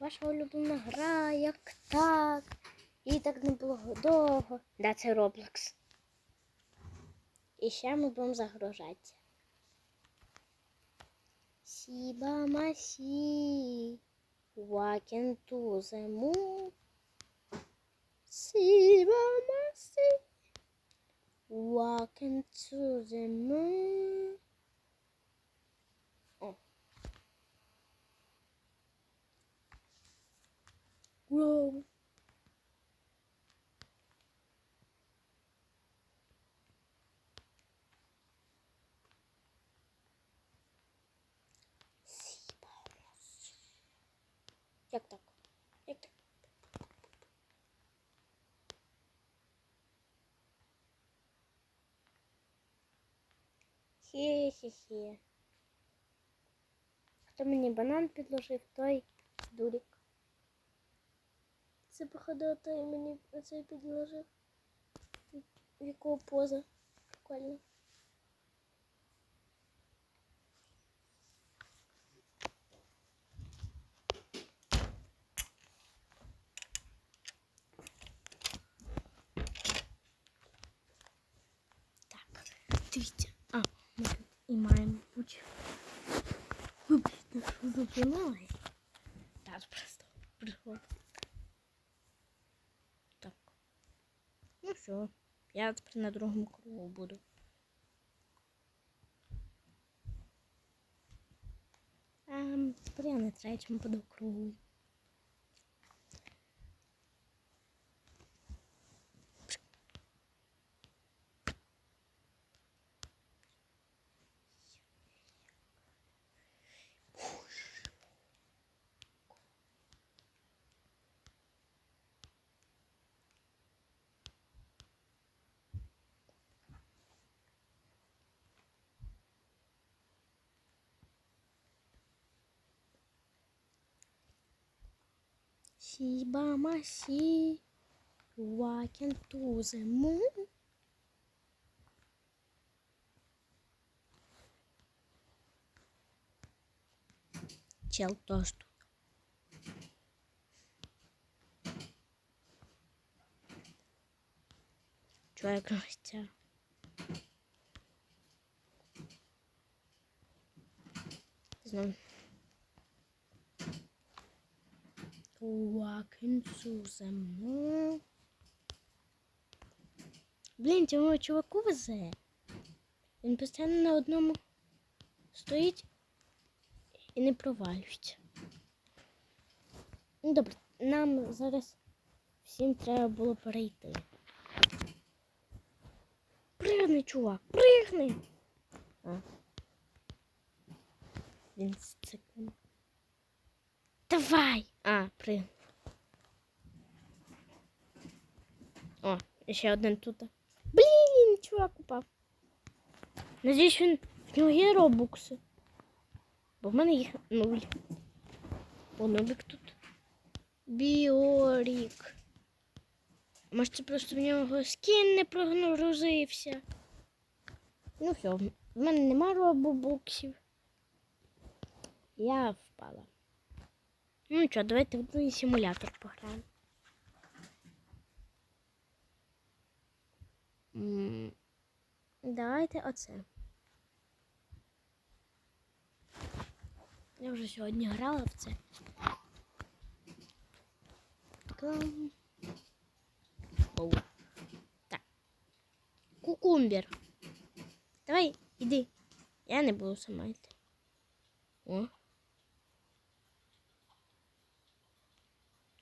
Ваша улюблена гра, як так. І так не було довго. Да, це Roblox. І ще ми будемо загружатися. Сіба масі. Walking to the moon. Сіба масі. Walking to the moon. Wow. Як так? Як так? Хе-хе-хе. Хто мені банан підложив, той дурик. Це походу той мені оцей підложив. Якого поза. Прикольно. Так, дивіться. А, ми тут і маємо бути. Вибачте, що зупинили. Так, просто приход. Так. Ну все. Я тепер на другому кругу буду. А, тепер я на третьому буду кругу. Сіба масі, walking to the moon. Чел теж тут. Чого гостя? Знову. Walking moon. Блін, цього чуваку везе. Він постійно на одному стоїть і не провалюється. Ну, добре, нам зараз всім треба було перейти. Пригни, чувак, пригни! А. Він сцикнув. Давай! А, пригни. О, ще один тут. Блін, чувак упав. Надіюсь, він в нього є робукси. Бо в мене їх нуль. О, нулік тут. Біорік. Може, це просто в нього скін не прогрузився. Ну все, в мене нема робобуксів. Я впала. Ну що, давайте в другий симулятор пограємо. Давайте оце. Я вже сьогодні грала в це. Так. Кукумбер. Давай, іди. Я не буду сама йти. О.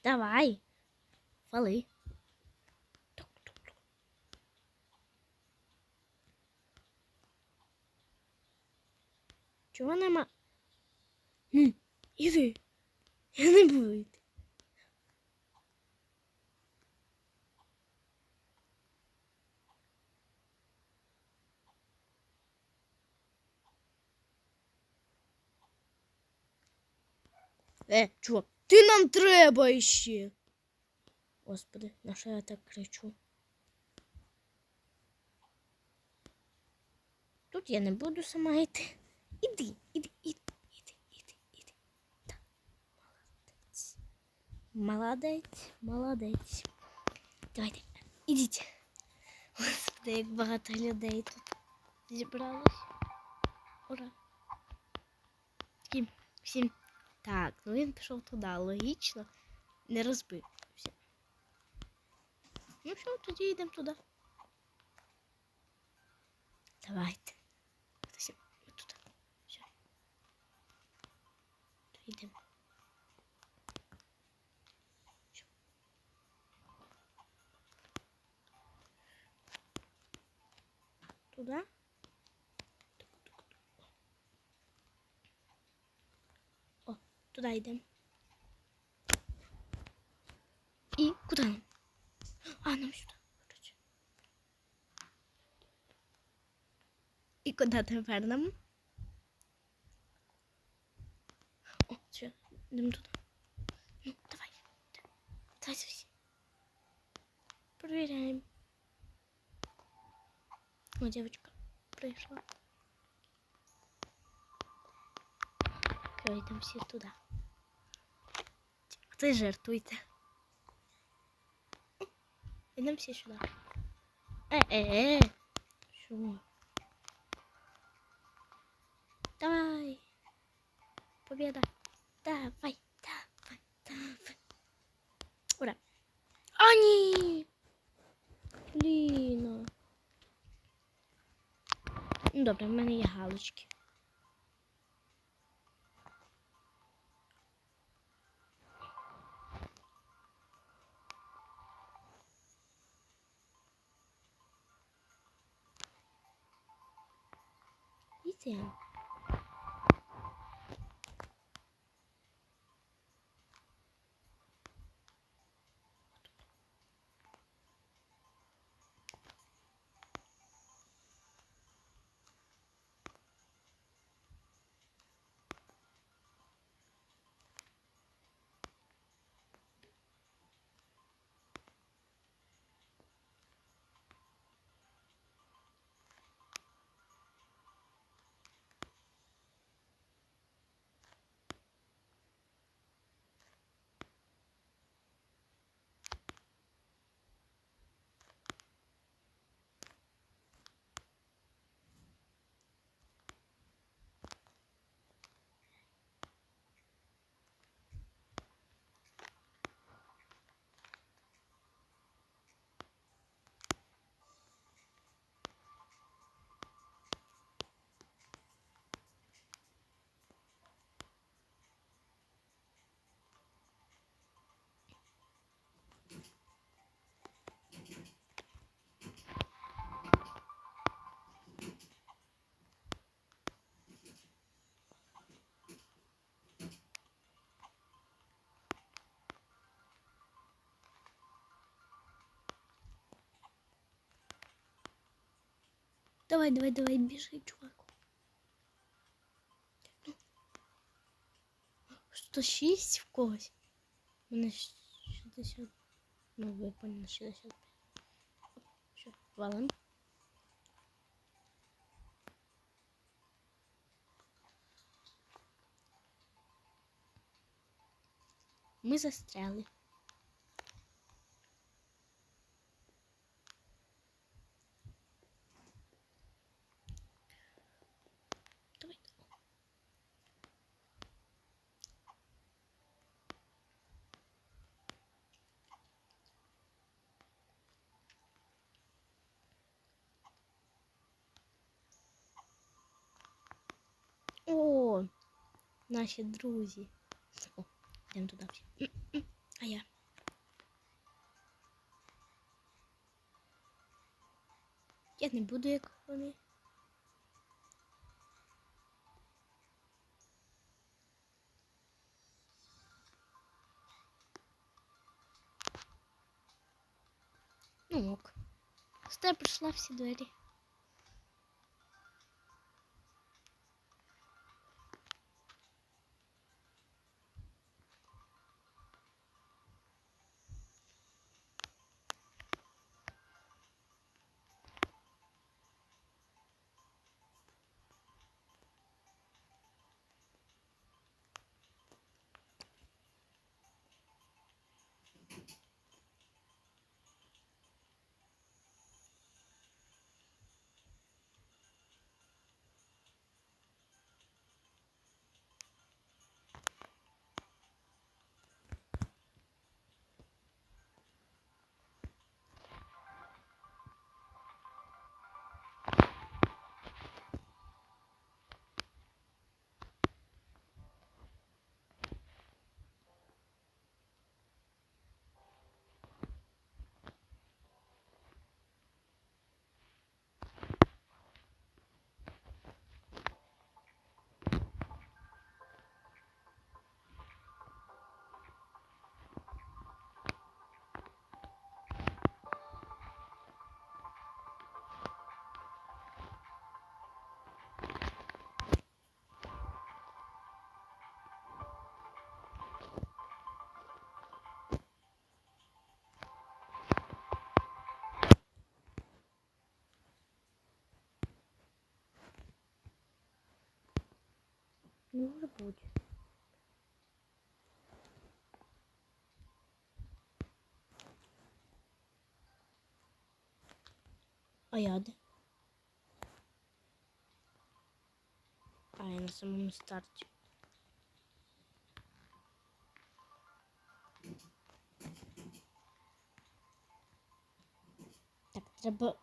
Давай. Фали. Тук-тук-тук. Чого нема? Ну, іди. Я не буду йти. Е, чувак, ти нам треба іще. Господи, на що я так кричу? Тут я не буду сама йти. Іди, іди, іди, іди, іди, іди. Так, молодець. Молодець, молодець. Давайте, ідіть. Господи, як багато людей тут зібралось. Ура. Всім, всім. Так, ну він пішов туди, логічно. Не розбився. Ну що, тоді йдемо туди. Давайте. Ми туди. Все. Йдемо. Що? Туди? О, туди йдемо. І куди нам? А, нам сюди. куди тепер нам? О, все, йдемо туди. Ну, давай. Давай всі. Перевіряємо. О, девочка прийшла. Все, туди. Хто жертвуйте. Йдемо всі сюди. Е-е-е. Що? Давай. Победа. Давай, давай, давай. Ура. А, ні. Ліна. Ну, добре, в мене є галочки. Йдемо. Давай, давай, давай, біжи, чувак. Ну. 106 в когось. У мене 60. Ну, ви поняли, 65. Що, валим? Ми застряли. Наші друзі. О, йдемо туди всі. А я. Я не буду, як вони. Ну ок. З тебе прийшла всі двері. Може бути. А я де? А, я на самому старті. Так, треба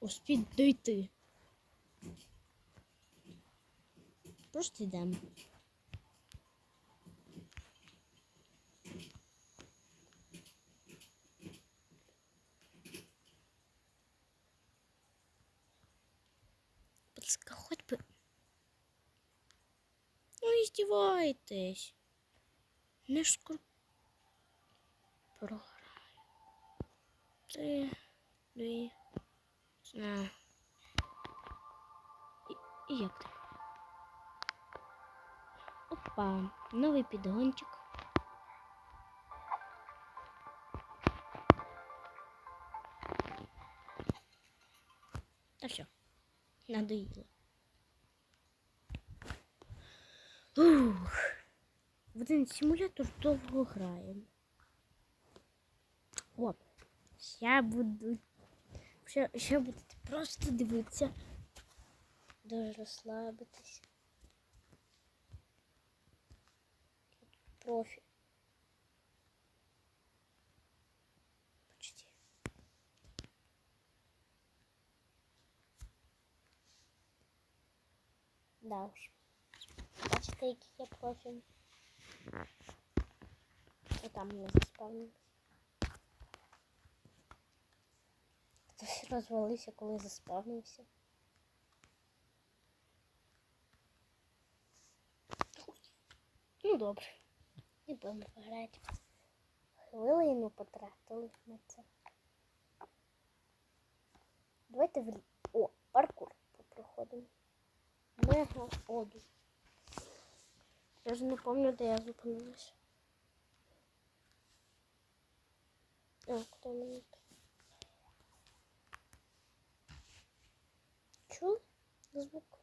успіть дойти. Просто йдемо. Пацка, хоть бы... Ну, издевайтесь. Не ж скоро програю. Три, дві, знаю. І, і як ти? Опа, новий підгончик. Та все, надоїло. Ух. В один симулятор довго граємо. О, ще буду. Ще, будете просто дивитися. Дуже розслабитись. Профі. Почти. Да уж. Бачите, який я профі. І там не заспавнився. Хтось розвалився, коли заспавнився. Ну добре. Не будемо грати. Хвилину потратили на це. Давайте в... О, паркур проходимо. Мега обі. Я вже не пам'ятаю, де я зупинилась. А, куди мені? Чув звук?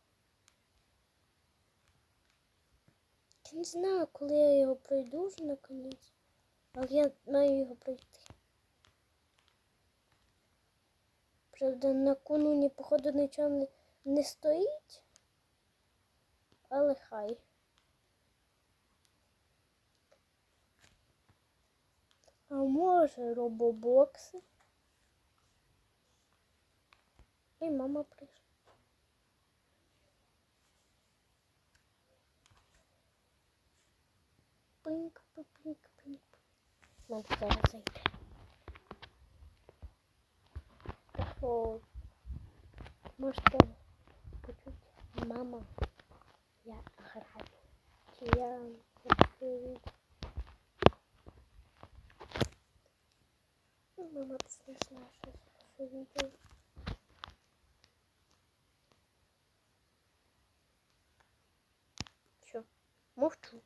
Я не знаю, коли я його пройду вже наконець. Але я маю його пройти. Правда, на кону походу нічого не, не стоїть. Але хай. А може робобокси? І мама прийшла. Пинк, пинк, пинк, пинк. Мама зараз зайде. О, можете почути, мама, я граю. Чи я хочу Ну, Мама послушала, что я видео. Чё? Мовчу.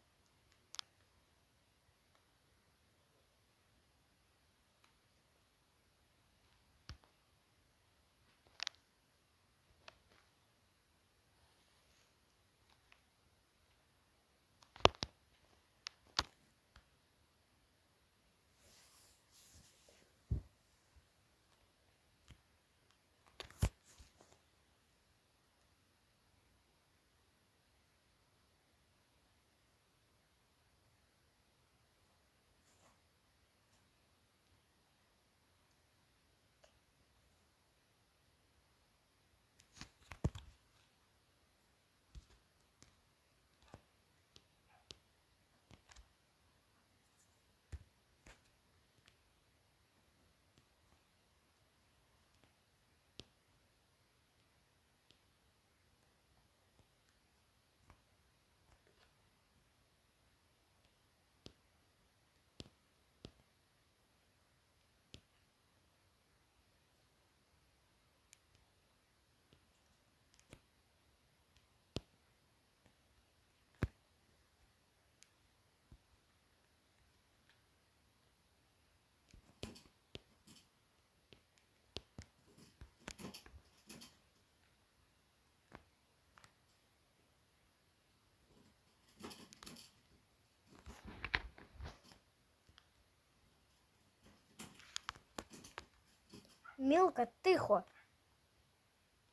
Мілка, тихо.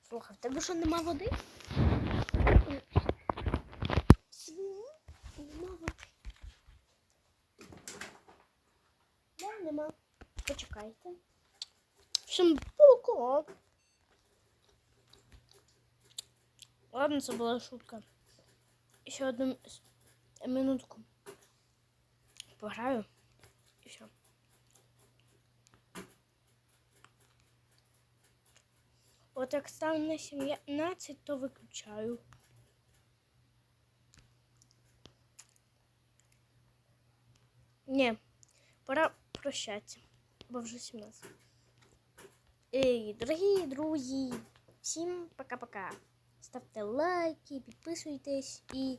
Слухай, в тебе що нема води? Нема води. Да, нема. Почекайте. Всім пока. Ладно, це була шутка. Ще одну минутку. Пограю. І все. От як став на 17, то виключаю. Ні, пора прощатися, бо вже 17. Ей, дорогі друзі, всім пока-пока. Ставте лайки, підписуйтесь і